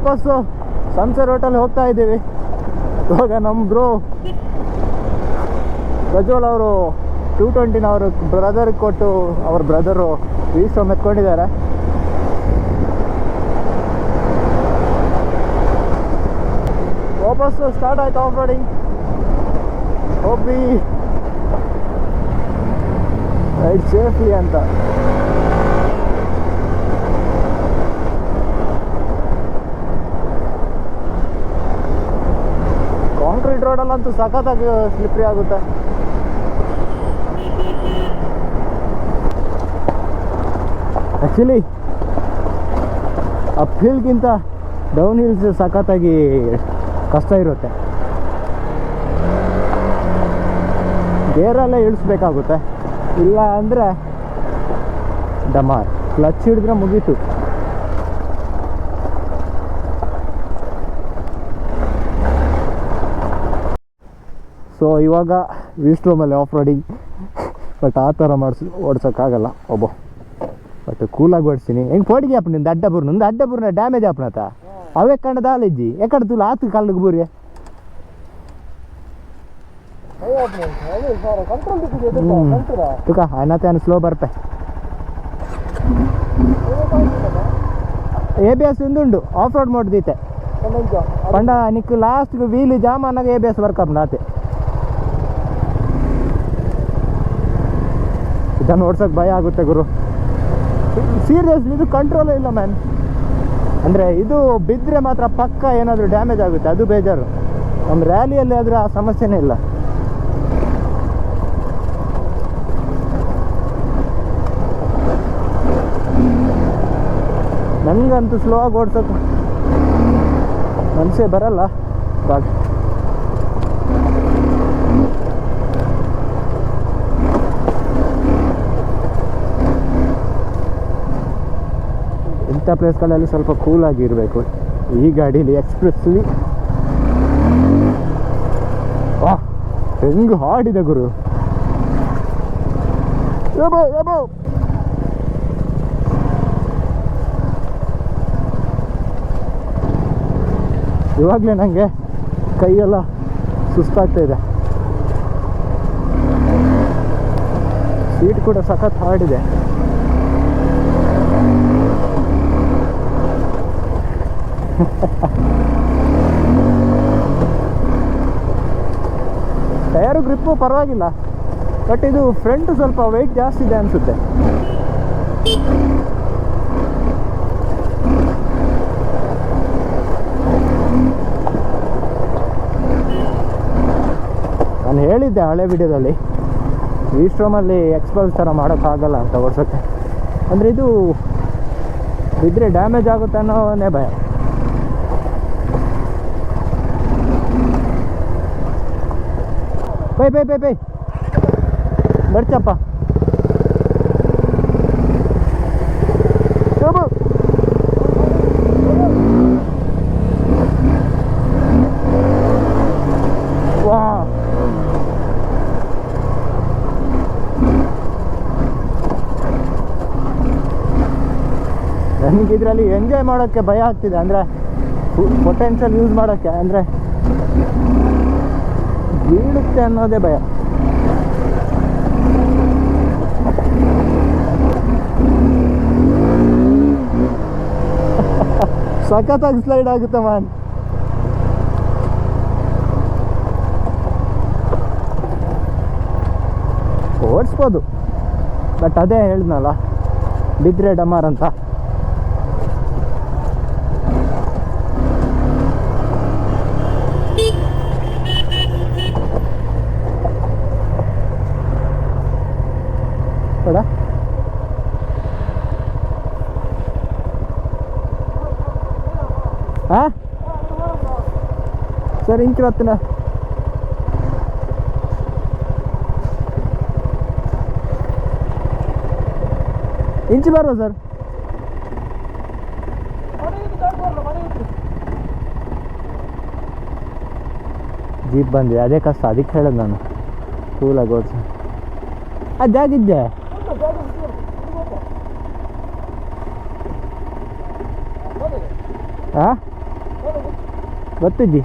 ವಾಪಸ್ಸು ಸನ್ಸರ್ ಹೋಟೆಲ್ ಹೋಗ್ತಾ ಇದ್ದೀವಿ. ಇವಾಗ ನಮ್ಮ ಬ್ರೋ ಪ್ರಜ್ವಲ್ ಅವರು ಟೂ ಟ್ವೆಂಟಿನ ಅವರು ಬ್ರದರ್ಗೆ ಕೊಟ್ಟು ಅವ್ರ ಬ್ರದರು ವೀಸ್ಟೋ ಮೆತ್ಕೊಂಡಿದ್ದಾರೆ ವಾಪಸ್ಸು ಸ್ಟಾರ್ಟ್ ಆಯ್ತು ಆಫ್ ರೋಡಿಂಗ್ ಹೋಗಿ ರೈಡ್ ಸೇಫ್ಲಿ ಅಂತ. ಕಾಂಕ್ರೀಟ್ ರೋಡಲ್ಲಂತೂ ಸಖತ್ತಾಗಿ ಸ್ಲಿಪ್ರಿ ಆಗುತ್ತೆ. ಆ್ಯಕ್ಚುಲಿ ಅಪ್ ಹಿಲ್ಗಿಂತ ಡೌನ್ ಹಿಲ್ಸ್ ಸಖತ್ತಾಗಿ ಕಷ್ಟ ಇರುತ್ತೆ. ಗೇರಲ್ಲೇ ಇಳಿಸ್ಬೇಕಾಗುತ್ತೆ. ಇಲ್ಲ ಅಂದರೆ ಡಮಾರ್ ಕ್ಲಚ್ ಹಿಡಿದ್ರೆ ಮುಗೀತು. ಸೊ ಇವಾಗ ವೀಸ್ಟ್ರೋ ಮೇಲೆ ಆಫ್ ರೋಡಿಂಗ್ ಬಟ್ ಆ ಥರ ಮಾಡಿಸ್, ಓಡ್ಸೋಕ್ಕಾಗಲ್ಲ ಒಬ್ಬ. ಬಟ್ ಕೂಲಾಗಿ ಓಡಿಸ್ತೀನಿ. ಹೆಂಗೆ ಪೋಡಿಗೆ ಅಪ್ಪ ನಿಂದು? ಅಡ್ಡಬುರ್ ಅಡ್ಡ ಬುರ್ನ ಡ್ಯಾಮೇಜ್ ಆಪ್ನತ ಅವೇ ಕಂಡ ದಾಲಿಜ್ಜಿ ಎಕಡೆ ತುಲ ಆತು ಕಾಲಕ್ಕೆ ಬೂರಿ ತುಕ ಅನ್ನತ್ತೆ ಅನ್ನ ಸ್ಲೋ ಬರ್ಪೆ. ಎ ಬಿ ಎಸ್ ಇಂದುಂಡು ಆಫ್ ರೋಡ್ ಮೋಡ್ದೈತೆ ಪಂಡ ನಿಕ್ ಲಾಸ್ಟ್ ವೀಲ್ ಜಾಮ್ ಅನ್ನಾಗ ಎ ಬಿ ಎಸ್ ವರ್ಕ್ ಅಪ್ ನಾತೆ. ಇದನ್ನು ಓಡ್ಸೋಕೆ ಭಯ ಆಗುತ್ತೆ ಗುರು. ಸೀರಿಯಸ್ಲಿ ಇದು ಕಂಟ್ರೋಲೇ ಇಲ್ಲ ಮ್ಯಾನ್ ಅಂದರೆ ಇದು ಬಿದ್ದರೆ ಮಾತ್ರ ಪಕ್ಕ ಏನಾದರೂ ಡ್ಯಾಮೇಜ್ ಆಗುತ್ತೆ, ಅದು ಬೇಜಾರು. ನಮ್ಮ ರ್ಯಾಲಿಯಲ್ಲಿ ಆದರೆ ಆ ಸಮಸ್ಯೆನೇ ಇಲ್ಲ. ನನಗಂತೂ ಸ್ಲೋ ಆಗಿ ಓಡ್ಸೋಕೆ ಮನಸ್ಸೇ ಬರಲ್ಲ. ಬಟ್ ಇಂಥ ಪ್ಲೇಸ್ಗಳಲ್ಲಿ ಸ್ವಲ್ಪ ಕೂಲಾಗಿರಬೇಕು ಈ ಗಾಡೀಲಿ ಎಕ್ಸ್ಪ್ರೆಸ್ಲಿ ವಾ, ಹೆಂಗೆ ಹಾಡಿದೆ ಗುರು. ಇವಾಗಲೇ ನನಗೆ ಕೈಯೆಲ್ಲ ಸುಸ್ತಾಗ್ತಾ ಇದೆ. ಸೀಟ್ ಕೂಡ ಸಖತ್ ಹಾರ್ಡಿದೆ ಟಯರು ಗ್ರಿಪ್ಪು ಪರವಾಗಿಲ್ಲ. ಬಟ್ ಇದು ಫ್ರಂಟ್ ಸ್ವಲ್ಪ ವೆಯ್ಟ್ ಜಾಸ್ತಿ ಇದೆ ಅನಿಸುತ್ತೆ. ನಾನು ಹೇಳಿದ್ದೆ ಹಳೆ ವಿಡಿಯೋದಲ್ಲಿ. ವಿಸ್ಟ್ರೋಮಲ್ಲಿ ಎಕ್ಸ್ಪಲ್ಸ್ ಥರ ಮಾಡೋಕ್ಕಾಗಲ್ಲ ಅಂತ ಓಡಿಸೋಕ್ಕೆ ಅಂದರೆ ಇದು ಬಿದ್ದರೆ ಡ್ಯಾಮೇಜ್ ಆಗುತ್ತೆ ಅನ್ನೋನೇ ಭಯ. Bye bye bye bye. ವಾ. ನನಗೆ ಇದರಲ್ಲಿ ಎಂಜಾಯ್ ಮಾಡೋಕ್ಕೆ ಭಯ ಆಗ್ತಿದೆ, ಅಂದರೆ ಪೊಟೆನ್ಷಿಯಲ್ ಯೂಸ್ ಮಾಡೋಕ್ಕೆ, ಅಂದರೆ ಬೀಳುತ್ತೆ ಅನ್ನೋದೇ ಭಯ. ಸಖತ್ತಾಗಿ ಸ್ಲೈಡ್ ಆಗುತ್ತೆ ಮ್ಯಾನ್ ಓಡಿಸ್ಬೋದು. ಬಟ್ ಅದೇ ಹೇಳಿದ್ನಲ್ಲ ಬಿದ್ರೆ ಡಮಾರ್ ಅಂತ ಬೇಡ ಹಾ ಸರ್ ಇಂಚು ಬತ್ತಿನ ಇಂಚು ಬರುವ ಸರ್. ಜೀಪ್ ಬಂದಿದೆ ಅದೇ ಕಷ್ಟ ಅದಕ್ಕೆ ಹೇಳೋದು ನಾನು. ಕೂಲಾಗಿ ಓಡಿಸಿ ಅದು ಜಾಗಿದ್ದೆ ಹಾಂ ಗೊತ್ತಿದ್ದಿ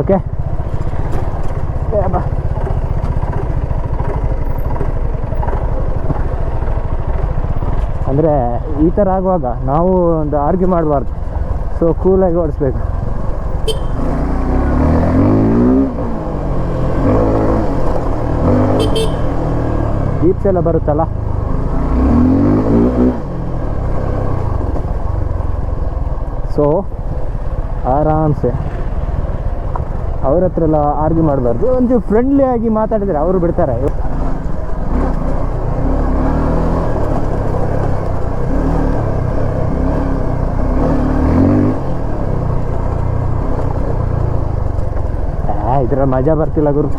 ಓಕೆ ಬಾ ಅಂದರೆ ಈ ಥರ ಆಗುವಾಗ ನಾವು ಒಂದು ಆರ್ಗ್ಯೂ ಮಾಡಬಾರ್ದು. ಸೊ ಕೂಲಾಗಿ ಓಡಿಸ್ಬೇಕು. ಜೀಪ್ಸ್ ಎಲ್ಲ ಬರುತ್ತಲ್ಲ? ಸೊ ಆರಾಮ್ಸೆ. ಅವ್ರ ಹತ್ರ ಎಲ್ಲ ಆರ್ಗ್ಯೂ ಮಾಡಬಾರ್ದು. ಒಂದು ಫ್ರೆಂಡ್ಲಿ ಆಗಿ ಮಾತಾಡಿದ್ರೆ ಅವರು ಬಿಡ್ತಾರೆ. ಇದ್ರ ಮಜಾ ಬರ್ತಿಲ್ಲ ಗುರು.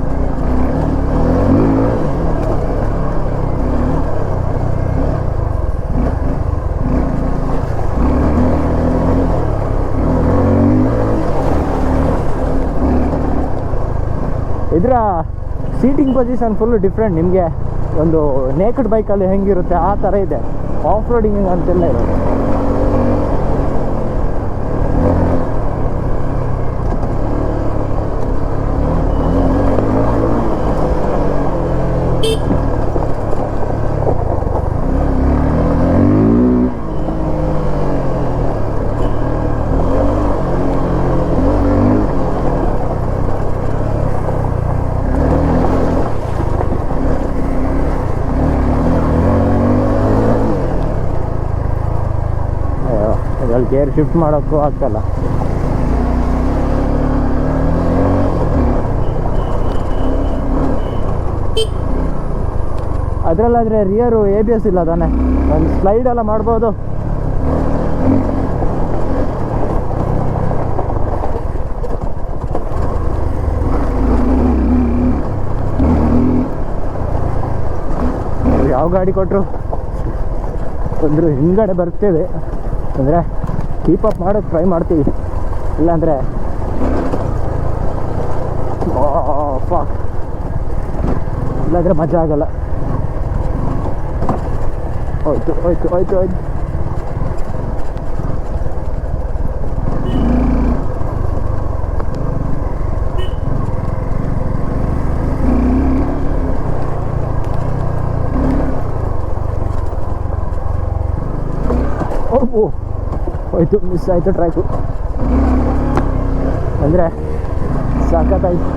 ಇದರ ಸೀಟಿಂಗ್ ಪೊಸಿಷನ್ ಫುಲ್ಲು ಡಿಫ್ರೆಂಟ್ ನಿಮಗೆ ಒಂದು ನೇಕಡ್ ಬೈಕಲ್ಲಿ ಹೆಂಗಿರುತ್ತೆ, ಆ ಥರ ಇದೆ. ಆಫ್ ರೋಡಿಂಗ್ ಅಂತೆಲ್ಲ ಇರೋದು. ಇದ್ರಲ್ಲಿ ಗೇರ್ ಶಿಫ್ಟ್ ಮಾಡೋಕ್ಕೂ ಆಗ್ತಲ್ಲ. ಅದರಲ್ಲಾದರೆ ರಿಯರು ಎ ಬಿ ಎಸ್ ಇಲ್ಲ ತಾನೆ? ಒಂದು ಸ್ಲೈಡ್ ಎಲ್ಲ ಮಾಡ್ಬೋದು. ಯಾವ ಗಾಡಿ ಕೊಟ್ಟರು ಅಂದ್ರೆ ಹಿಂಗಡೆ ಬರ್ತೇವೆ ಅಂದರೆ ಕೀಪ್ ಅಪ್ ಮಾಡೋಕ್ಕೆ ಟ್ರೈ ಮಾಡ್ತೀವಿ. ಇಲ್ಲಾಂದರೆ ಫಾಕ್ ಇಲ್ಲಾಂದರೆ ಮಜಾ ಆಗಲ್ಲ. ಹೋಯ್ತು ಹೋಯ್ತು ಹೋಯ್ತು ಹೋಯ್ತು. ಓ. ಹೋಯ್ತು ಮಿಸ್ ಆಯಿತು ಟ್ರ್ಯಾಕು ಅಂದರೆ ಸಾಕತ್ತಾಯ್ತು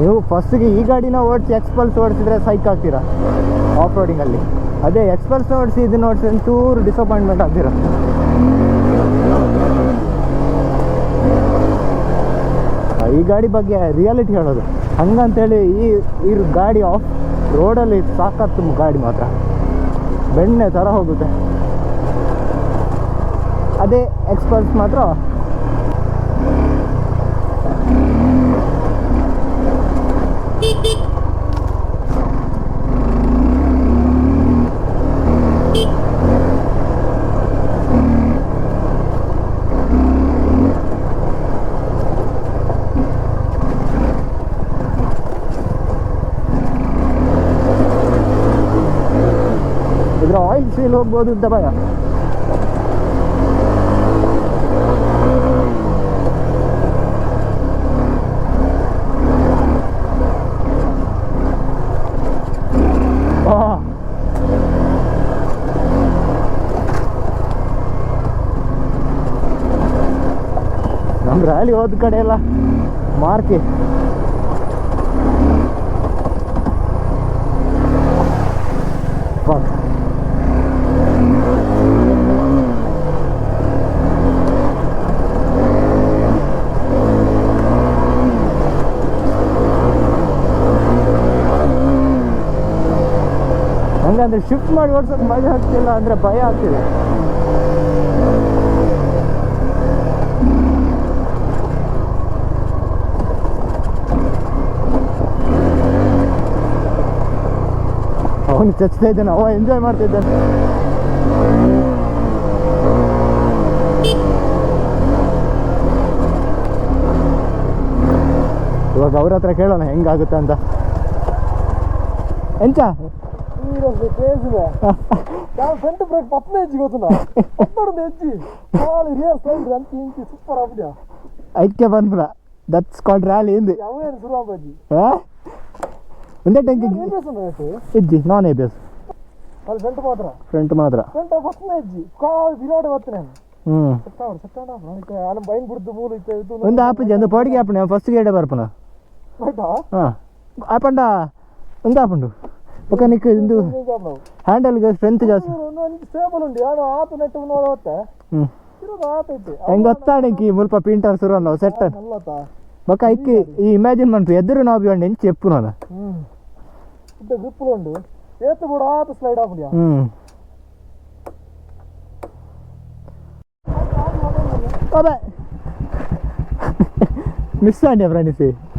ನೀವು ಫಸ್ಟಿಗೆ ಈ ಗಾಡಿನ ಓಡಿಸಿ ಎಕ್ಸ್ಪಲ್ಸ್ ಓಡಿಸಿದ್ರೆ ಸೈಕ್ ಆಗ್ತೀರಾ? ಆಫ್ ರೋಡಿಂಗಲ್ಲಿ ಅದೇ ಎಕ್ಸ್ಪಲ್ಸ್ ಓಡಿಸಿ ಇದನ್ನ ಓಡಿಸಿ ಒಂಚೂರು ಡಿಸಪಾಯಿಂಟ್ಮೆಂಟ್ ಆಗ್ತೀರಾ? ಈ ಗಾಡಿ ಬಗ್ಗೆ ರಿಯಾಲಿಟಿ ಹೇಳೋದು. ಹಂಗಂತೇಳಿ ಈ ಈ ಗಾಡಿ ಆಫ್ ರೋಡಲ್ಲಿ ಸಾಕತ್ತು ಗಾಡಿ ಮಾತ್ರ. ಬೆಣ್ಣೆ ಥರ ಹೋಗುತ್ತೆ. ಅದೇ ಎಕ್ಸ್ಪರ್ಟ್ಸ್ ಮಾತ್ರ ಇದ್ರ ಸೀಲ್ ಹೋಗ್ಬೋದು ಭಯ ಆ. ನಮ್ಮ ರ್ಯಾಲಿ ಹೋದ ಕಡೆ ಎಲ್ಲ ಮಾರ್ಕಿ Fuck. ಹಂಗಂದ್ರೆ ಶಿಫ್ಟ್ ಮಾಡಿ ಓಡಿಸೋದು ಮಜಾ ಆಗ್ತಿಲ್ಲ ಅಂದ್ರೆ ಭಯ ಆಗ್ತಿದೆ. ಅವನು ಚಚ್ತಾ ಇದ್ದಾನೆ. ಅವ ಎಂಜಾಯ್ ಮಾಡ್ತಿದ್ದಾನೆ. ಇವಾಗ ಅವ್ರ ಹತ್ರ ಕೇಳೋಣ ಹೆಂಗಾಗುತ್ತೆ ಅಂತ. ಎಂಚ ಫ್ರಂಟ್ ಬ್ರೇಕ್ ಪತ್ನೆ ಹೆಜ್ಜಿ ಗೊತ್ತುಂಡ ಪತ್ತೊಂದು ಹೆಜ್ಜಿ ಕಾಲು ರಿಯಲ್ ಸೈಡ್ ಅಂತ ಇಂಚಿ ಸೂಪರ್ ಆಗ್ಬಿಡ್ಯ ಐಕ್ಯ ಬಂದ್ಬಿಡ ದಟ್ಸ್ ಕಾಲ್ಡ್ ರ್ಯಾಲಿ ಇಂದು ಯಾವೇನು ಶುರು ಆಗ್ಬಜ್ಜಿ ಆ? ಒಂದೇ ಟ್ಯಾಂಕಿ ಏನ್ ಬೇಸಂದ ಆಯ್ತು ಇಜ್ಜಿ ನಾನ್ ಎ ಬೇಸ್ ಅಲ್ಲಿ ಫ್ರಂಟ್ ಮಾತ್ರ ಫ್ರಂಟ್ ಮಾತ್ರ ಫ್ರಂಟ್ ಪತ್ನೆ ಹೆಜ್ಜಿ ಕಾಲು ಬಿರಾಡೆ ಬರ್ತೇನೆ ನಾನು ಹ್ಞೂ ಸೆಟ್ ಅವ್ರು ಸೆಟ್ ಅವ್ರು ನಾನು ಬೈನ್ ಬಿಡ್ದು ಮೂಲ ಇತ್ತು ಇದು ಒಂದು ಆಪಜ್ಜಿ ಒಂದು ಪಾಡಿಗೆ ಆಪಣೆ ಫಸ್ಟ್ ಗೇಡೆ ಬರ್ಪನ ಬೈಟಾ ಹಾಂ ಆಪಂಡ ಒಂದು ಆಪುಂಡು ఒక నీకు ಇಂದು ಹ್ಯಾಂಡಲ್ಗೆ ಸ್ಟ್ರೆಂತ್ ಜಾಸ್ತಿ ಸ್ಟೇಬಲ್ ಉಂಡು ಯಾರು ಆತನೆಟ್ಟು ನೋಡುತ್ತೆ ಹೆಂಗ ಗೊತ್ತಾಣಿಕಿ ಮುಲ್ಪ ಪಿಂಟರ್ ಸುರು ಅನ್ನೋ ಸೆಟ್ ಬೊಕ್ಕ ಐಕ್ಕಿ ಈ ಇಮ್ಯಾಜಿನ್ ಮನ್ಪು ಎದುರು ನಾವು ಬಿಯೊಂಡು ಎಂಚು చెప్పు ನಾನ ఇంత గ్రిప్పులు ఉండు చేతి కూడా ఆత స్లైడ్ ఆఫ్ మిస్ అండి ఫ్రెండ్స్